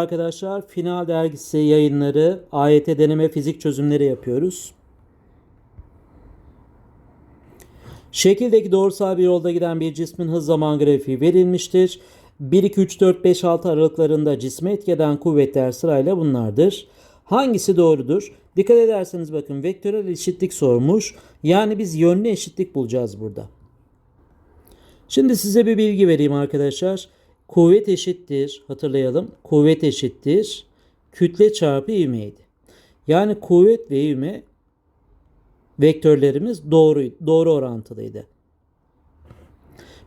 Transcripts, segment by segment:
Arkadaşlar final dergisi yayınları AYT deneme fizik çözümleri yapıyoruz. Şekildeki doğrusal bir yolda giden bir cismin hız zaman grafiği verilmiştir. 1, 2, 3, 4, 5, 6 aralıklarında cisme etkeden kuvvetler sırayla bunlardır. Hangisi doğrudur? Dikkat ederseniz bakın vektörel eşitlik sormuş. Yani biz yönlü eşitlik bulacağız burada. Şimdi size bir bilgi vereyim arkadaşlar. Kuvvet eşittir. Hatırlayalım. Kuvvet eşittir. Kütle çarpı ivmeydi. Yani kuvvet ve ivme vektörlerimiz doğru doğru orantılıydı.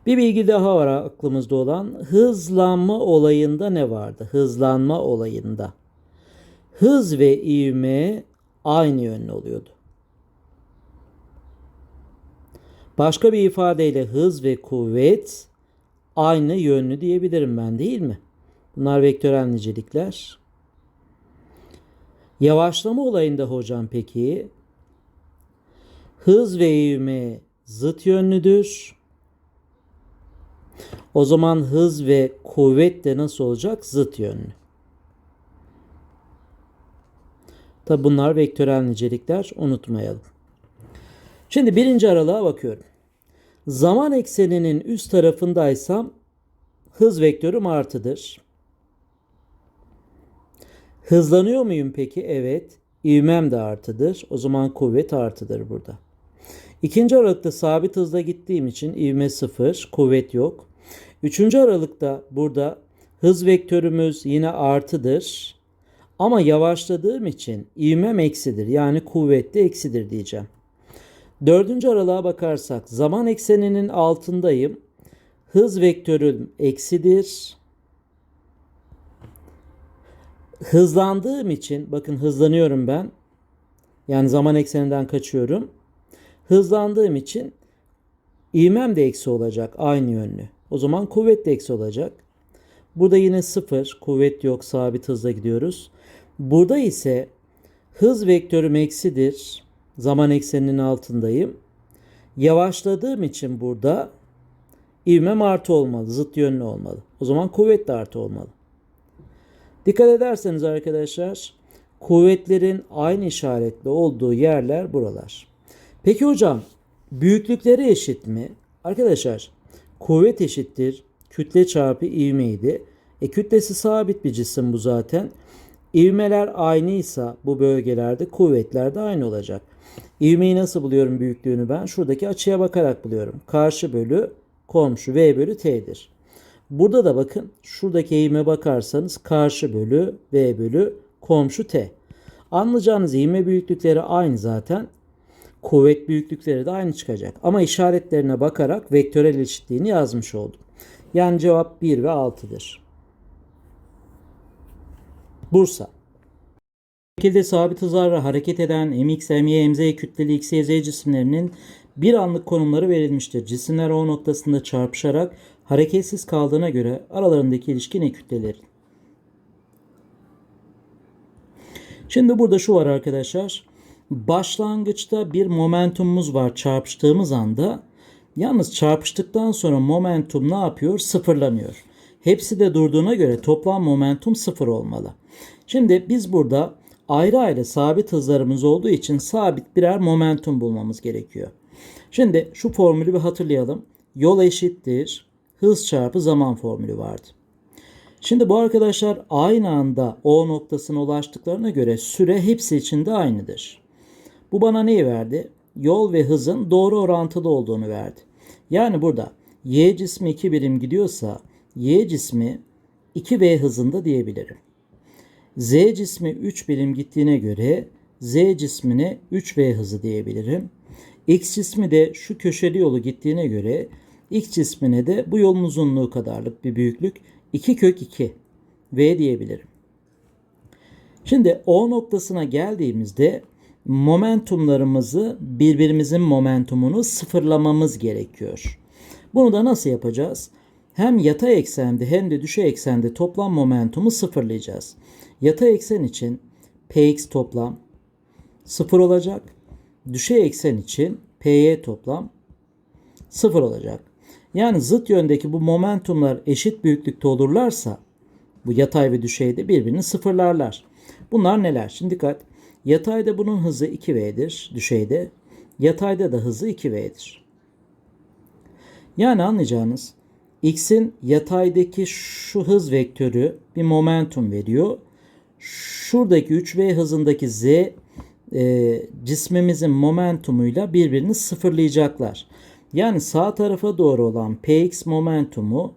Bir bilgi daha var aklımızda olan hızlanma olayında ne vardı? Hızlanma olayında. Hız ve ivme aynı yönlü oluyordu. Başka bir ifadeyle hız ve kuvvet aynı yönlü diyebilirim ben değil mi? Bunlar vektörel nicelikler. Yavaşlama olayında hocam peki hız ve ivme zıt yönlüdür. O zaman hız ve kuvvet de nasıl olacak? Zıt yönlü. Tabi bunlar vektörel nicelikler unutmayalım. Şimdi birinci aralığa bakıyorum. Zaman ekseninin üst tarafındaysam hız vektörüm artıdır. Hızlanıyor muyum peki? Evet. İvmem de artıdır. O zaman kuvvet artıdır burada. İkinci aralıkta sabit hızla gittiğim için ivme sıfır, kuvvet yok. Üçüncü aralıkta burada hız vektörümüz yine artıdır. Ama yavaşladığım için ivmem eksidir. Yani kuvvet de eksidir diyeceğim. Dördüncü aralığa bakarsak zaman ekseninin altındayım. Hız vektörüm eksidir. Hızlandığım için bakın hızlanıyorum ben. Yani zaman ekseninden kaçıyorum. Hızlandığım için ivmem de eksi olacak aynı yönlü. O zaman kuvvet de eksi olacak. Burada yine sıfır. Kuvvet yok. Sabit hızla gidiyoruz. Burada ise hız vektörüm eksidir. Zaman ekseninin altındayım. Yavaşladığım için burada ivmem artı olmalı. Zıt yönlü olmalı. O zaman kuvvet de artı olmalı. Dikkat ederseniz arkadaşlar kuvvetlerin aynı işaretli olduğu yerler buralar. Peki hocam büyüklükleri eşit mi? Arkadaşlar kuvvet eşittir kütle çarpı ivmeydi. E kütlesi sabit bir cisim bu zaten. İvmeler aynıysa bu bölgelerde kuvvetler de aynı olacak. İvmeyi nasıl buluyorum büyüklüğünü ben? Şuradaki açıya bakarak buluyorum. Karşı bölü komşu V bölü T'dir. Burada da bakın şuradaki eğime bakarsanız karşı bölü V bölü komşu T. Anlayacağınız ivme büyüklükleri aynı zaten. Kuvvet büyüklükleri de aynı çıkacak. Ama işaretlerine bakarak vektörel eşitliğini yazmış oldum. Yani cevap 1 ve 6'dır. Bursa. Şekilde sabit hızlarla hareket eden mx, my, mz kütleli x, y, z cisimlerinin bir anlık konumları verilmiştir. Cisimler O noktasında çarpışarak hareketsiz kaldığına göre aralarındaki ilişki ne kütleleri? Şimdi burada şu var arkadaşlar. Başlangıçta bir momentumumuz var çarpıştığımız anda. Yalnız çarpıştıktan sonra momentum ne yapıyor? Sıfırlanıyor. Hepsi de durduğuna göre toplam momentum sıfır olmalı. Şimdi biz burada ayrı ayrı sabit hızlarımız olduğu için sabit birer momentum bulmamız gerekiyor. Şimdi şu formülü bir hatırlayalım. Yol eşittir hız çarpı zaman formülü vardı. Şimdi bu arkadaşlar aynı anda O noktasına ulaştıklarına göre süre hepsi için de aynıdır. Bu bana neyi verdi? Yol ve hızın doğru orantılı olduğunu verdi. Yani burada Y cismi 2 birim gidiyorsa Y cismi 2V hızında diyebilirim. Z cismi 3 birim gittiğine göre Z cismine 3V hızı diyebilirim. X cismi de şu köşeli yolu gittiğine göre X cismine de bu yolun uzunluğu kadarlık bir büyüklük 2 kök 2 V diyebilirim. Şimdi O noktasına geldiğimizde momentumlarımızı birbirimizin momentumunu sıfırlamamız gerekiyor. Bunu da nasıl yapacağız? Hem yatay eksende hem de düşey eksende toplam momentumu sıfırlayacağız. Yatay eksen için Px toplam 0 olacak. Düşey eksen için Py toplam 0 olacak. Yani zıt yöndeki bu momentumlar eşit büyüklükte olurlarsa Bu yatay ve düşeyde birbirini sıfırlarlar. Bunlar neler? Şimdi dikkat. Yatayda bunun hızı 2v'dir. Düşeyde. Yatayda da hızı 2v'dir. Yani anlayacağınız x'in yataydaki şu hız vektörü bir momentum veriyor. Şuradaki 3v hızındaki z e, cismimizin momentumuyla birbirini sıfırlayacaklar. Yani sağ tarafa doğru olan px momentumu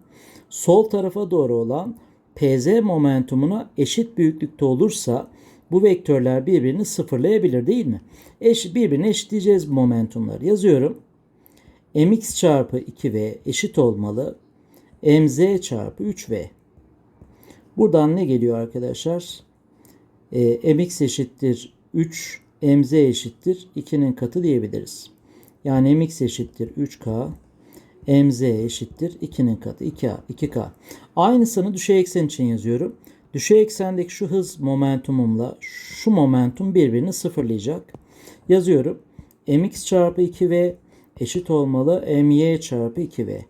sol tarafa doğru olan pz momentumuna eşit büyüklükte olursa bu vektörler birbirini sıfırlayabilir değil mi? Eş, birbirine eşitleyeceğiz momentumları. Yazıyorum. mx çarpı 2v eşit olmalı. Mz çarpı 3v. Buradan ne geliyor arkadaşlar? E, mx eşittir 3, mz eşittir 2'nin katı diyebiliriz. Yani mx eşittir 3k, mz eşittir 2'nin katı 2a, 2k. Aynısını düşey eksen için yazıyorum. Düşey eksendeki şu hız momentumumla şu momentum birbirini sıfırlayacak. Yazıyorum. mx çarpı 2v eşit olmalı my çarpı 2v.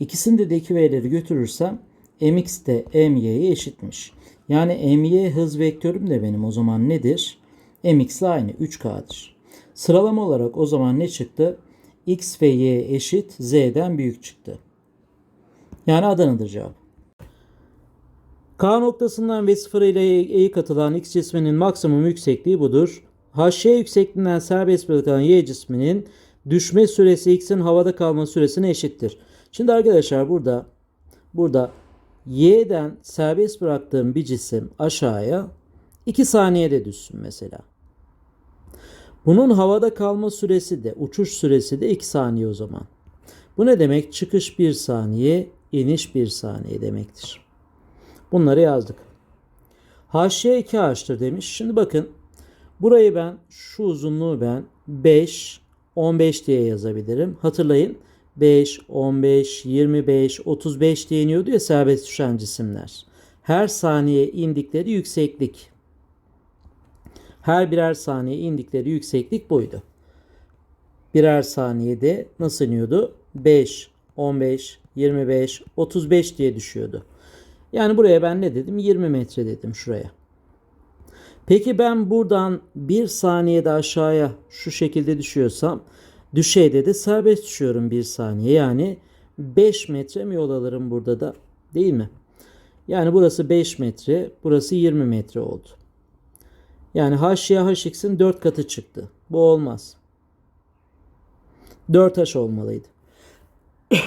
İkisinde de 2v'leri götürürsem mx de my'ye eşitmiş. Yani my hız vektörüm de benim o zaman nedir? mx ile aynı 3k'dır. Sıralama olarak o zaman ne çıktı? x ve y eşit z'den büyük çıktı. Yani Adana'dır cevap. K noktasından ve 0 ile E'ye katılan X cisminin maksimum yüksekliği budur. HY yüksekliğinden serbest bırakılan Y cisminin düşme süresi X'in havada kalma süresine eşittir. Şimdi arkadaşlar burada burada Y'den serbest bıraktığım bir cisim aşağıya 2 saniyede düşsün mesela. Bunun havada kalma süresi de uçuş süresi de 2 saniye o zaman. Bu ne demek? Çıkış 1 saniye, iniş 1 saniye demektir. Bunları yazdık. HY 2H'tır demiş. Şimdi bakın burayı ben şu uzunluğu ben 5 15 diye yazabilirim. Hatırlayın 5, 15, 25, 35 diye iniyordu ya serbest düşen cisimler. Her saniye indikleri yükseklik. Her birer saniye indikleri yükseklik buydu. Birer saniyede nasıl iniyordu? 5, 15, 25, 35 diye düşüyordu. Yani buraya ben ne dedim? 20 metre dedim şuraya. Peki ben buradan bir saniyede aşağıya şu şekilde düşüyorsam düşeyde de serbest düşüyorum bir saniye. Yani 5 metre mi yol alırım burada da değil mi? Yani burası 5 metre, burası 20 metre oldu. Yani h'ye hx'in 4 katı çıktı. Bu olmaz. 4h olmalıydı.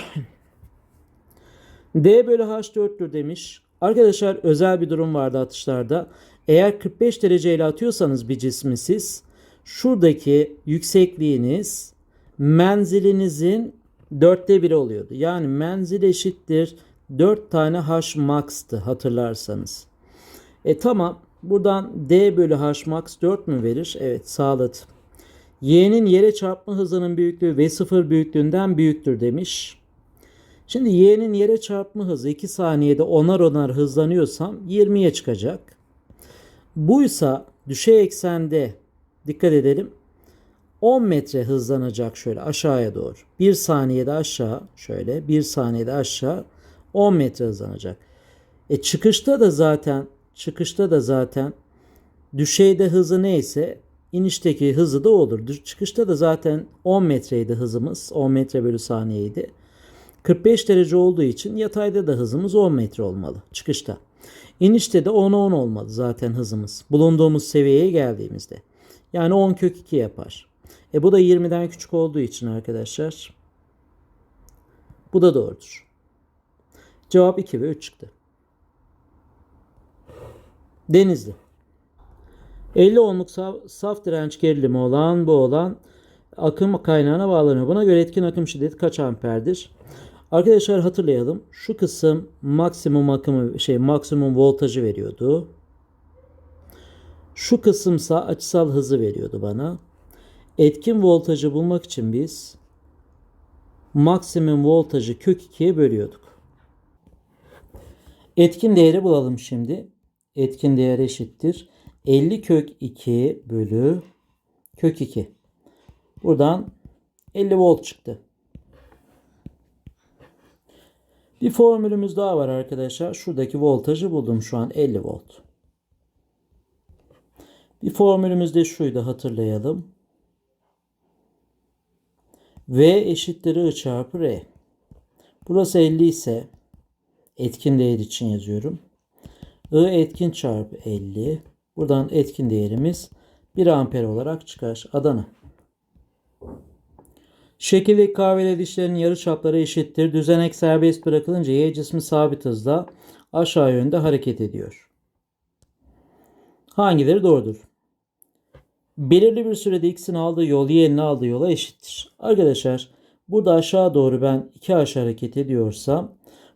D bölü H 4'tür demiş. Arkadaşlar özel bir durum vardı atışlarda. Eğer 45 dereceyle atıyorsanız bir cismi siz şuradaki yüksekliğiniz menzilinizin dörtte biri oluyordu. Yani menzil eşittir 4 tane H max'tı hatırlarsanız. E tamam buradan D bölü H max 4 mü verir? Evet sağladı. Y'nin yere çarpma hızının büyüklüğü V0 büyüklüğünden büyüktür demiş. Şimdi y'nin yere çarpma hızı 2 saniyede onar onar hızlanıyorsam 20'ye çıkacak. Buysa düşey eksende dikkat edelim 10 metre hızlanacak şöyle aşağıya doğru. 1 saniyede aşağı şöyle 1 saniyede aşağı 10 metre hızlanacak. E çıkışta da zaten çıkışta da zaten düşeyde hızı neyse inişteki hızı da olur. Çıkışta da zaten 10 metreydi hızımız. 10 metre bölü saniyeydi. 45 derece olduğu için yatayda da hızımız 10 metre olmalı çıkışta. İnişte de 10'a 10 olmalı zaten hızımız. Bulunduğumuz seviyeye geldiğimizde. Yani 10 kök 2 yapar. E bu da 20'den küçük olduğu için arkadaşlar. Bu da doğrudur. Cevap 2 ve 3 çıktı. Denizli. 50 ohmluk saf, saf direnç gerilimi olan bu olan akım kaynağına bağlanıyor. Buna göre etkin akım şiddeti kaç amperdir? Arkadaşlar hatırlayalım. Şu kısım maksimum akımı şey maksimum voltajı veriyordu. Şu kısımsa açısal hızı veriyordu bana. Etkin voltajı bulmak için biz maksimum voltajı kök 2'ye bölüyorduk. Etkin değeri bulalım şimdi. Etkin değer eşittir. 50 kök 2 bölü kök 2. Buradan 50 volt çıktı. Bir formülümüz daha var arkadaşlar. Şuradaki voltajı buldum şu an 50 volt. Bir formülümüz de şuydu hatırlayalım. V eşittir I çarpı R. Burası 50 ise etkin değer için yazıyorum. I etkin çarpı 50. Buradan etkin değerimiz 1 amper olarak çıkar. Adana. Şekildeki kahveli dişlerin yarıçapları eşittir. Düzenek serbest bırakılınca Y cismi sabit hızla aşağı yönde hareket ediyor. Hangileri doğrudur? Belirli bir sürede X'in aldığı yol Y'nin aldığı yola eşittir. Arkadaşlar burada aşağı doğru ben 2H hareket ediyorsam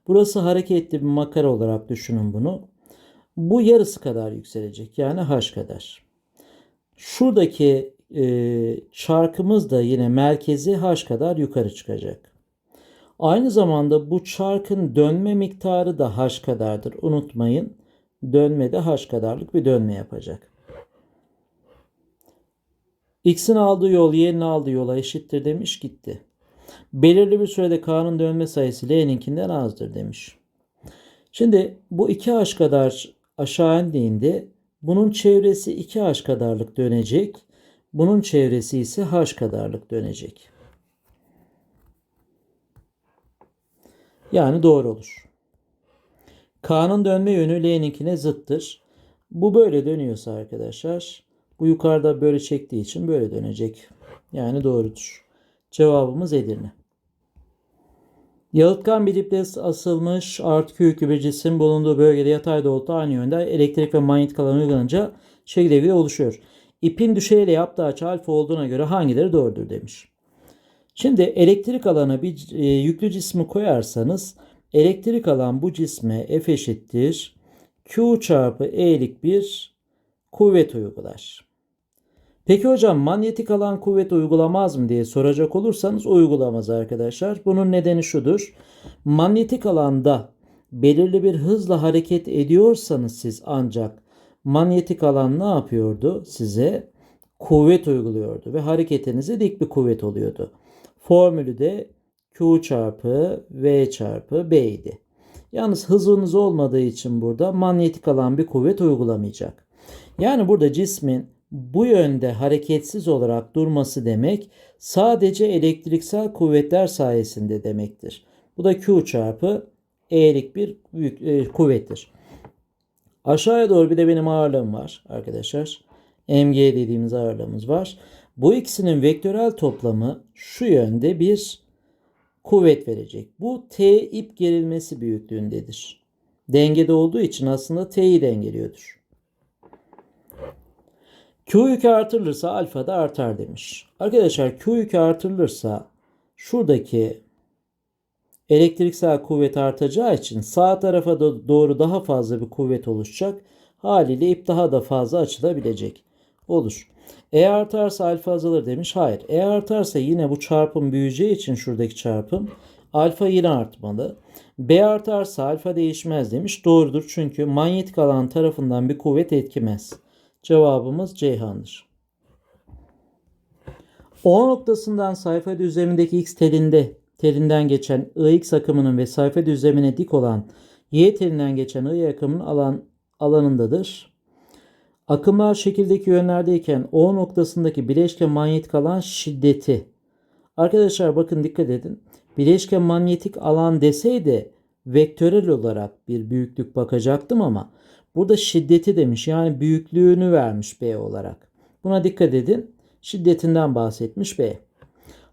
burası hareketli bir makara olarak düşünün bunu. Bu yarısı kadar yükselecek. Yani H kadar. Şuradaki e, çarkımız da yine merkezi H kadar yukarı çıkacak. Aynı zamanda bu çarkın dönme miktarı da H kadardır. Unutmayın. Dönme de H kadarlık bir dönme yapacak. X'in aldığı yol Y'nin aldığı yola eşittir demiş gitti. Belirli bir sürede K'nın dönme sayısı L'ninkinden azdır demiş. Şimdi bu 2H kadar aşağı indiğinde bunun çevresi 2H kadarlık dönecek. Bunun çevresi ise H kadarlık dönecek. Yani doğru olur. K'nın dönme yönü L'ninkine zıttır. Bu böyle dönüyorsa arkadaşlar bu yukarıda böyle çektiği için böyle dönecek. Yani doğrudur. Cevabımız Edirne. Yalıtkan bir iple asılmış artı Q yüklü bir cisim bulunduğu bölgede yatay doğrultuda aynı yönde elektrik ve manyetik alan uygulanınca şekil devri oluşuyor. İpin düşeyle yaptığı açı alfa olduğuna göre hangileri doğrudur demiş. Şimdi elektrik alana bir e, yüklü cismi koyarsanız elektrik alan bu cisme F eşittir Q çarpı E'lik bir kuvvet uygular. Peki hocam manyetik alan kuvvet uygulamaz mı diye soracak olursanız uygulamaz arkadaşlar. Bunun nedeni şudur. Manyetik alanda belirli bir hızla hareket ediyorsanız siz ancak manyetik alan ne yapıyordu size? Kuvvet uyguluyordu ve hareketinize dik bir kuvvet oluyordu. Formülü de Q çarpı V çarpı B idi. Yalnız hızınız olmadığı için burada manyetik alan bir kuvvet uygulamayacak. Yani burada cismin bu yönde hareketsiz olarak durması demek sadece elektriksel kuvvetler sayesinde demektir. Bu da Q çarpı E'lik bir büyük e, kuvvettir. Aşağıya doğru bir de benim ağırlığım var arkadaşlar. mg dediğimiz ağırlığımız var. Bu ikisinin vektörel toplamı şu yönde bir kuvvet verecek. Bu T ip gerilmesi büyüklüğündedir. Dengede olduğu için aslında T'yi dengeliyordur. Q yükü artırılırsa alfa da artar demiş. Arkadaşlar Q yükü artırılırsa şuradaki elektriksel kuvvet artacağı için sağ tarafa doğru daha fazla bir kuvvet oluşacak. Haliyle ip daha da fazla açılabilecek. Olur. E artarsa alfa azalır demiş. Hayır. E artarsa yine bu çarpım büyüyeceği için şuradaki çarpım alfa yine artmalı. B artarsa alfa değişmez demiş. Doğrudur çünkü manyetik alan tarafından bir kuvvet etkimez. Cevabımız Ceyhan'dır. O noktasından sayfa düzlemindeki x telinde telinden geçen ix akımının ve sayfa düzlemine dik olan y telinden geçen y akımının alan alanındadır. Akımlar şekildeki yönlerdeyken O noktasındaki bileşke manyetik alan şiddeti. Arkadaşlar bakın dikkat edin. Bileşke manyetik alan deseydi vektörel olarak bir büyüklük bakacaktım ama burada şiddeti demiş. Yani büyüklüğünü vermiş B olarak. Buna dikkat edin. Şiddetinden bahsetmiş B.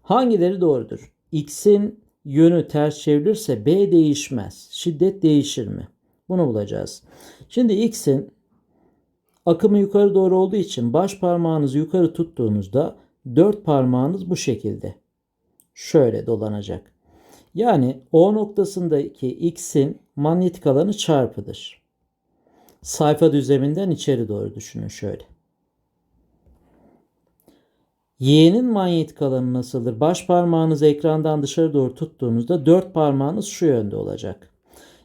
Hangileri doğrudur? X'in yönü ters çevrilirse B değişmez. Şiddet değişir mi? Bunu bulacağız. Şimdi X'in akımı yukarı doğru olduğu için baş parmağınızı yukarı tuttuğunuzda dört parmağınız bu şekilde. Şöyle dolanacak. Yani O noktasındaki X'in manyetik alanı çarpıdır. Sayfa düzleminden içeri doğru düşünün şöyle. Y'nin manyetik alanı nasıldır? Baş parmağınızı ekrandan dışarı doğru tuttuğunuzda dört parmağınız şu yönde olacak.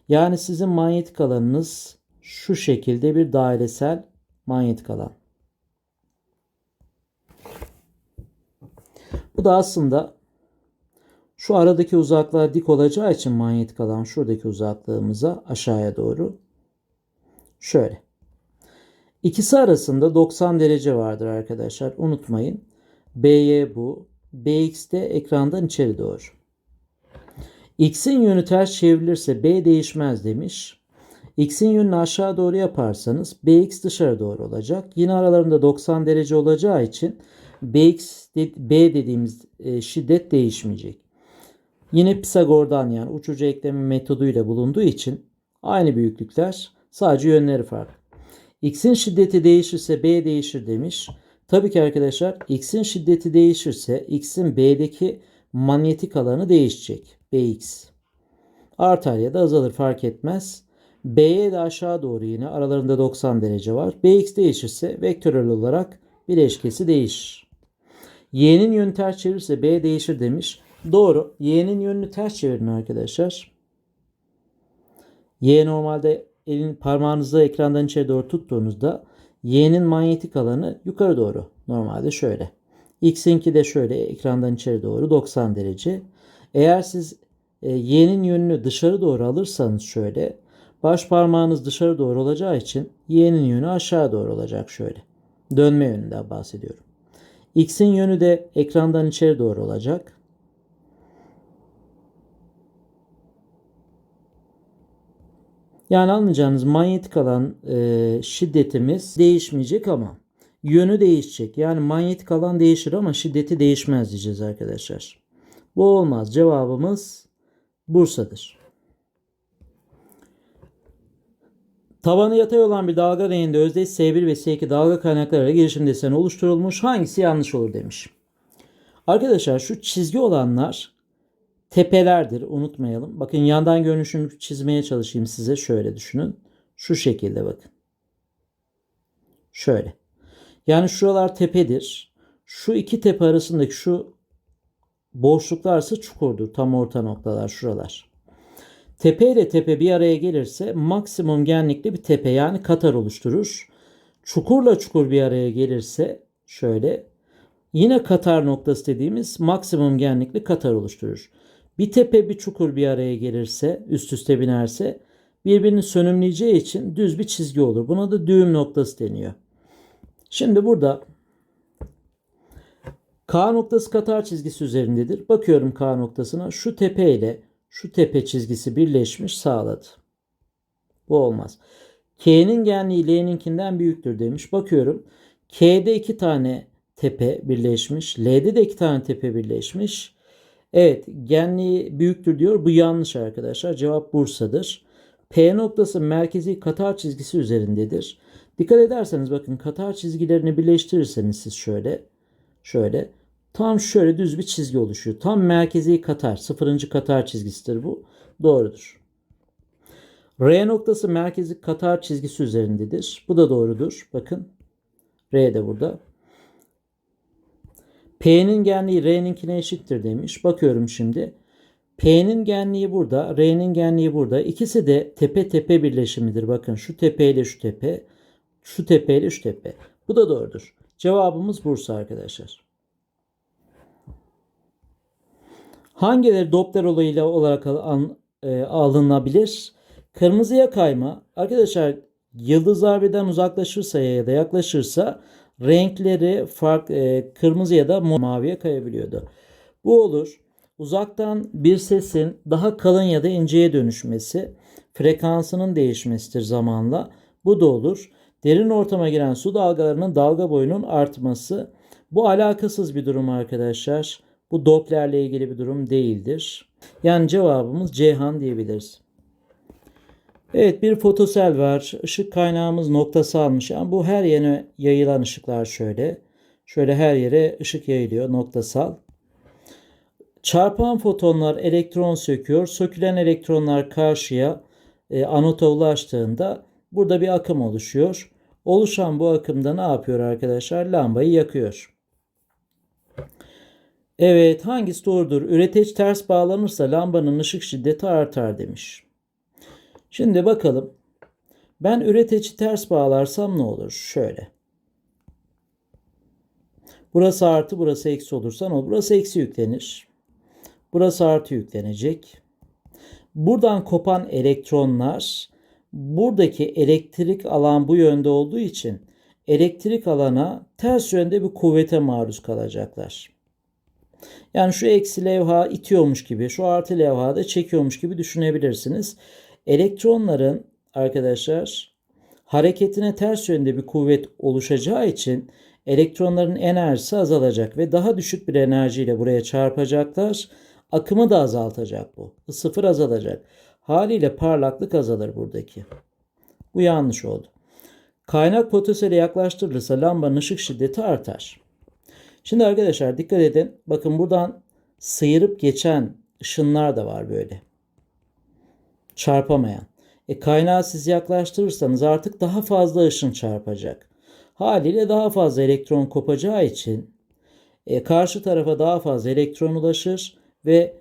Yani sizin manyetik alanınız şu şekilde bir dairesel manyetik alan. Bu da aslında Şu aradaki uzaklığa dik olacağı için manyetik alan şuradaki uzaklığımıza aşağıya doğru. Şöyle. İkisi arasında 90 derece vardır arkadaşlar. Unutmayın. BY bu. BX de ekrandan içeri doğru. X'in yönü ters çevrilirse B değişmez demiş. X'in yönünü aşağı doğru yaparsanız BX dışarı doğru olacak. Yine aralarında 90 derece olacağı için BX de- B dediğimiz e, şiddet değişmeyecek. Yine Pisagor'dan yani uçucu ekleme metoduyla bulunduğu için aynı büyüklükler sadece yönleri farklı. X'in şiddeti değişirse B değişir demiş. Tabii ki arkadaşlar X'in şiddeti değişirse X'in B'deki manyetik alanı değişecek. Bx. Artar ya da azalır fark etmez. B'ye de aşağı doğru yine aralarında 90 derece var. Bx değişirse vektörel olarak bileşkesi değişir. Y'nin yönü ters çevirirse B değişir demiş. Doğru. Y'nin yönünü ters çevirin arkadaşlar. Y normalde elin parmağınızı ekrandan içeri doğru tuttuğunuzda Y'nin manyetik alanı yukarı doğru. Normalde şöyle. X'inki de şöyle ekrandan içeri doğru 90 derece. Eğer siz e, Y'nin yönünü dışarı doğru alırsanız şöyle baş parmağınız dışarı doğru olacağı için Y'nin yönü aşağı doğru olacak şöyle. Dönme yönünden bahsediyorum. X'in yönü de ekrandan içeri doğru olacak. Yani anlayacağınız manyetik alan e, şiddetimiz değişmeyecek ama yönü değişecek. Yani manyetik alan değişir ama şiddeti değişmez diyeceğiz arkadaşlar. Bu olmaz. Cevabımız Bursa'dır. Tavanı yatay olan bir dalga renginde özdeş S1 ve S2 dalga kaynaklarıyla girişim deseni oluşturulmuş. Hangisi yanlış olur demiş. Arkadaşlar şu çizgi olanlar tepelerdir unutmayalım. Bakın yandan görünüşünü çizmeye çalışayım size. Şöyle düşünün. Şu şekilde bakın. Şöyle. Yani şuralar tepedir. Şu iki tepe arasındaki şu boşluklarsa çukurdur. Tam orta noktalar şuralar. Tepe ile tepe bir araya gelirse maksimum genlikli bir tepe yani katar oluşturur. Çukurla çukur bir araya gelirse şöyle yine katar noktası dediğimiz maksimum genlikli katar oluşturur. Bir tepe bir çukur bir araya gelirse üst üste binerse birbirini sönümleyeceği için düz bir çizgi olur. Buna da düğüm noktası deniyor. Şimdi burada K noktası katar çizgisi üzerindedir. Bakıyorum K noktasına. Şu tepe ile şu tepe çizgisi birleşmiş sağladı. Bu olmaz. K'nin genliği L'ninkinden büyüktür demiş. Bakıyorum. K'de iki tane tepe birleşmiş. L'de de iki tane tepe birleşmiş. Evet genliği büyüktür diyor. Bu yanlış arkadaşlar. Cevap Bursa'dır. P noktası merkezi katar çizgisi üzerindedir. Dikkat ederseniz bakın katar çizgilerini birleştirirseniz siz şöyle şöyle tam şöyle düz bir çizgi oluşuyor. Tam merkezi katar sıfırıncı katar çizgisidir bu. Doğrudur. R noktası merkezi katar çizgisi üzerindedir. Bu da doğrudur. Bakın R de burada. P'nin genliği R'ninkine eşittir demiş. Bakıyorum şimdi. P'nin genliği burada, R'nin genliği burada. İkisi de tepe tepe birleşimidir. Bakın şu tepe ile şu tepe, şu tepe ile şu tepe. Bu da doğrudur. Cevabımız Bursa arkadaşlar. Hangileri Doppler olayıyla olarak e, alınabilir? Kırmızıya kayma. Arkadaşlar yıldızlar birden uzaklaşırsa ya da yaklaşırsa renkleri fark e, kırmızı ya da maviye kayabiliyordu. Bu olur. Uzaktan bir sesin daha kalın ya da inceye dönüşmesi, frekansının değişmesidir zamanla. Bu da olur. Derin ortama giren su dalgalarının dalga boyunun artması. Bu alakasız bir durum arkadaşlar. Bu Doppler'le ilgili bir durum değildir. Yani cevabımız Ceyhan diyebiliriz. Evet bir fotosel var. Işık kaynağımız noktasalmış. Yani bu her yere yayılan ışıklar şöyle. Şöyle her yere ışık yayılıyor noktasal. Çarpan fotonlar elektron söküyor. Sökülen elektronlar karşıya e, anota ulaştığında burada bir akım oluşuyor. Oluşan bu akımda ne yapıyor arkadaşlar? Lambayı yakıyor. Evet hangisi doğrudur? Üreteç ters bağlanırsa lambanın ışık şiddeti artar demiş. Şimdi bakalım. Ben üreteci ters bağlarsam ne olur? Şöyle. Burası artı burası eksi olursa ne olur? Burası eksi yüklenir. Burası artı yüklenecek. Buradan kopan elektronlar buradaki elektrik alan bu yönde olduğu için elektrik alana ters yönde bir kuvvete maruz kalacaklar. Yani şu eksi levha itiyormuş gibi, şu artı levha da çekiyormuş gibi düşünebilirsiniz. Elektronların arkadaşlar hareketine ters yönde bir kuvvet oluşacağı için elektronların enerjisi azalacak ve daha düşük bir enerjiyle buraya çarpacaklar. Akımı da azaltacak bu. Sıfır azalacak. Haliyle parlaklık azalır buradaki. Bu yanlış oldu. Kaynak potansiyele yaklaştırılırsa lambanın ışık şiddeti artar. Şimdi arkadaşlar dikkat edin. Bakın buradan sıyırıp geçen ışınlar da var böyle. Çarpamayan. E kaynağı siz yaklaştırırsanız artık daha fazla ışın çarpacak. Haliyle daha fazla elektron kopacağı için e, karşı tarafa daha fazla elektron ulaşır ve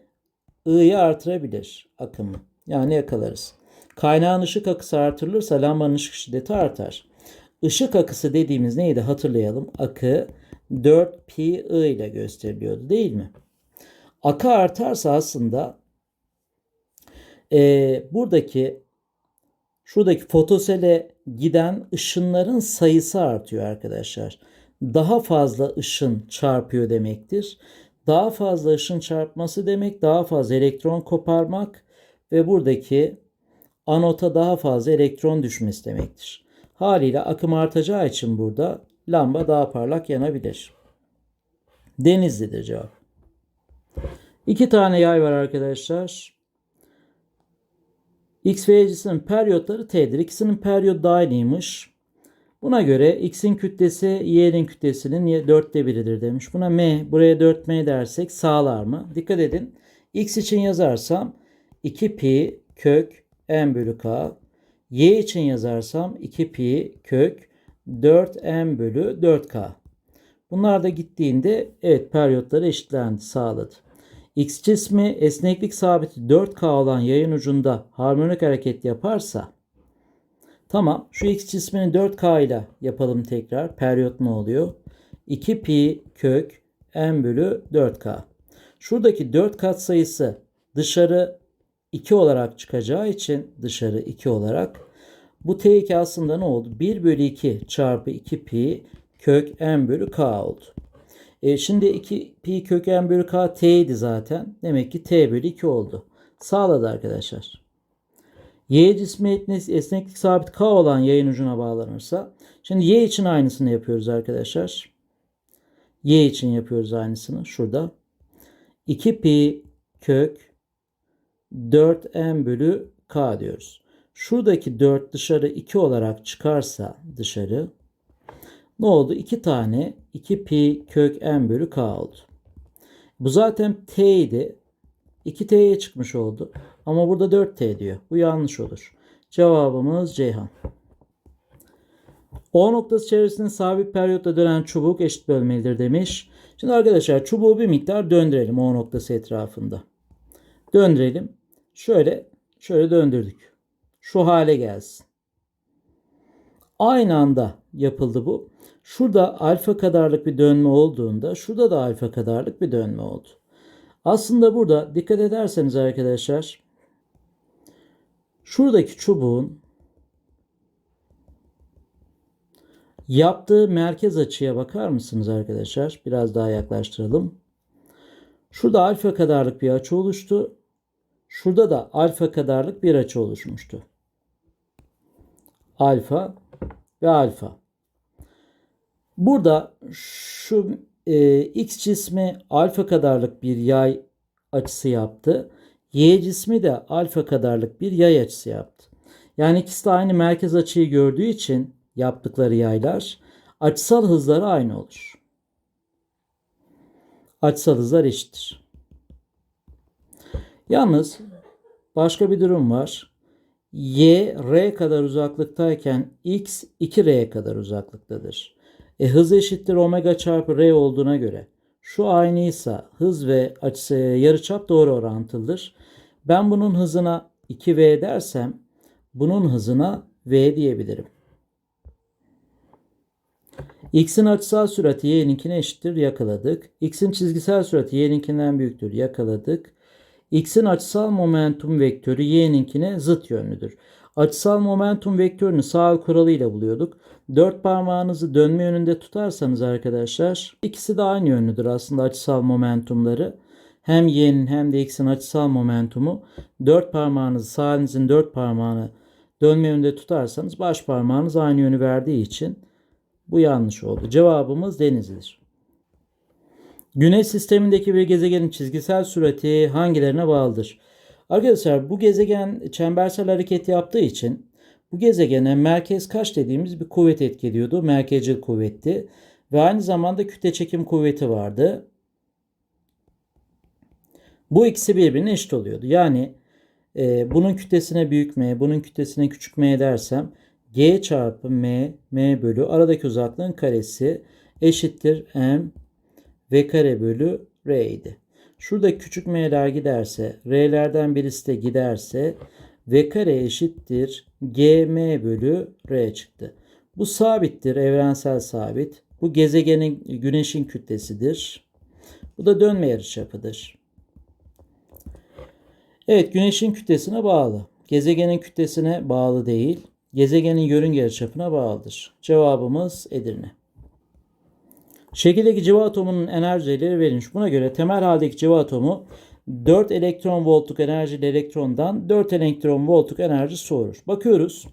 I'yı artırabilir akımı. Yani yakalarız. Kaynağın ışık akısı artırılırsa lambanın ışık şiddeti artar. Işık akısı dediğimiz neydi hatırlayalım. Akı 4pi I ile gösteriliyordu değil mi? Akı artarsa aslında e, buradaki şuradaki fotosele giden ışınların sayısı artıyor arkadaşlar. Daha fazla ışın çarpıyor demektir. Daha fazla ışın çarpması demek daha fazla elektron koparmak ve buradaki anota daha fazla elektron düşmesi demektir. Haliyle akım artacağı için burada lamba daha parlak yanabilir. Denizli'dir cevap. İki tane yay var arkadaşlar. X ve Y cisiminin periyotları T'dir. İkisinin periyodu da aynıymış. Buna göre X'in kütlesi Y'nin kütlesinin dörtte biridir demiş. Buna M, buraya 4M dersek sağlar mı? Dikkat edin. X için yazarsam 2pi kök m bölü k. Y için yazarsam 2pi kök 4m bölü 4k. Bunlar da gittiğinde evet periyotları eşitlendi sağladı. X cismi esneklik sabiti 4K olan yayın ucunda harmonik hareket yaparsa tamam şu X cismini 4K ile yapalım tekrar. Periyot ne oluyor? 2 pi kök m bölü 4K. Şuradaki 4 kat sayısı dışarı 2 olarak çıkacağı için dışarı 2 olarak bu T2 aslında ne oldu? 1 bölü 2 çarpı 2 pi kök m bölü k oldu. E, şimdi 2 pi kök m bölü k t idi zaten. Demek ki t bölü 2 oldu. Sağladı arkadaşlar. Y cismi esneklik sabit k olan yayın ucuna bağlanırsa. Şimdi y için aynısını yapıyoruz arkadaşlar. Y için yapıyoruz aynısını. Şurada. 2 pi kök 4m bölü k diyoruz. Şuradaki 4 dışarı 2 olarak çıkarsa dışarı ne oldu? 2 tane 2 pi kök m bölü k oldu. Bu zaten t idi. 2t'ye çıkmış oldu. Ama burada 4t diyor. Bu yanlış olur. Cevabımız Ceyhan. O noktası çevresinin sabit periyotta dönen çubuk eşit bölmelidir demiş. Şimdi arkadaşlar çubuğu bir miktar döndürelim O noktası etrafında. Döndürelim. Şöyle şöyle döndürdük. Şu hale gelsin. Aynı anda yapıldı bu. Şurada alfa kadarlık bir dönme olduğunda şurada da alfa kadarlık bir dönme oldu. Aslında burada dikkat ederseniz arkadaşlar şuradaki çubuğun yaptığı merkez açıya bakar mısınız arkadaşlar? Biraz daha yaklaştıralım. Şurada alfa kadarlık bir açı oluştu. Şurada da alfa kadarlık bir açı oluşmuştu. Alfa ve alfa. Burada şu e, x cismi alfa kadarlık bir yay açısı yaptı. Y cismi de alfa kadarlık bir yay açısı yaptı. Yani ikisi de aynı merkez açıyı gördüğü için yaptıkları yaylar açısal hızları aynı olur. Açısal hızlar eşittir. Yalnız başka bir durum var. Y R kadar uzaklıktayken X 2R kadar uzaklıktadır. E, hız eşittir omega çarpı R olduğuna göre şu aynıysa hız ve açısı yarıçap doğru orantılıdır. Ben bunun hızına 2V dersem bunun hızına V diyebilirim. X'in açısal sürati y'ninkine eşittir yakaladık. X'in çizgisel sürati y'ninkinden büyüktür yakaladık. X'in açısal momentum vektörü Y'ninkine zıt yönlüdür. Açısal momentum vektörünü sağ kuralı ile buluyorduk. Dört parmağınızı dönme yönünde tutarsanız arkadaşlar ikisi de aynı yönlüdür aslında açısal momentumları. Hem Y'nin hem de X'in açısal momentumu dört parmağınızı sağ elinizin dört parmağını dönme yönünde tutarsanız baş parmağınız aynı yönü verdiği için bu yanlış oldu. Cevabımız denizlidir. Güneş sistemindeki bir gezegenin çizgisel sürati hangilerine bağlıdır? Arkadaşlar bu gezegen çembersel hareket yaptığı için bu gezegene merkez kaç dediğimiz bir kuvvet etkiliyordu. Merkezcil kuvvetti. Ve aynı zamanda kütle çekim kuvveti vardı. Bu ikisi birbirine eşit oluyordu. Yani e, bunun kütlesine büyük m, bunun kütlesine küçük m dersem g çarpı m, m bölü aradaki uzaklığın karesi eşittir m v kare bölü r idi. Şurada küçük m'ler giderse, r'lerden birisi de giderse v kare eşittir gm bölü r çıktı. Bu sabittir, evrensel sabit. Bu gezegenin, güneşin kütlesidir. Bu da dönme yarıçapıdır. Evet, güneşin kütlesine bağlı. Gezegenin kütlesine bağlı değil. Gezegenin yörünge yarıçapına bağlıdır. Cevabımız Edirne. Şekildeki cıva atomunun enerjileri verilmiş. Buna göre temel haldeki cıva atomu 4 elektron voltluk enerjili elektrondan 4 elektron voltluk enerji soğurur. Bakıyoruz.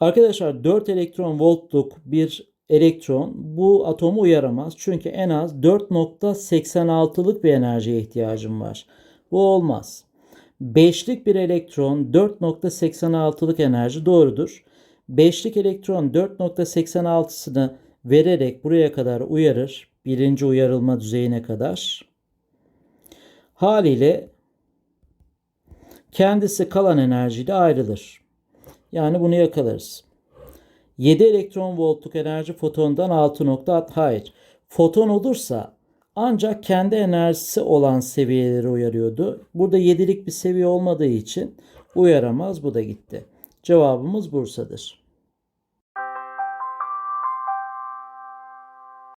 Arkadaşlar 4 elektron voltluk bir elektron bu atomu uyaramaz. Çünkü en az 4.86'lık bir enerjiye ihtiyacım var. Bu olmaz. 5'lik bir elektron 4.86'lık enerji doğrudur. 5'lik elektron 4.86'sını vererek buraya kadar uyarır. Birinci uyarılma düzeyine kadar. Haliyle kendisi kalan enerjiyle ayrılır. Yani bunu yakalarız. 7 elektron voltluk enerji fotondan 6 nokta hayır. Foton olursa ancak kendi enerjisi olan seviyeleri uyarıyordu. Burada 7'lik bir seviye olmadığı için uyaramaz. Bu da gitti. Cevabımız Bursa'dır.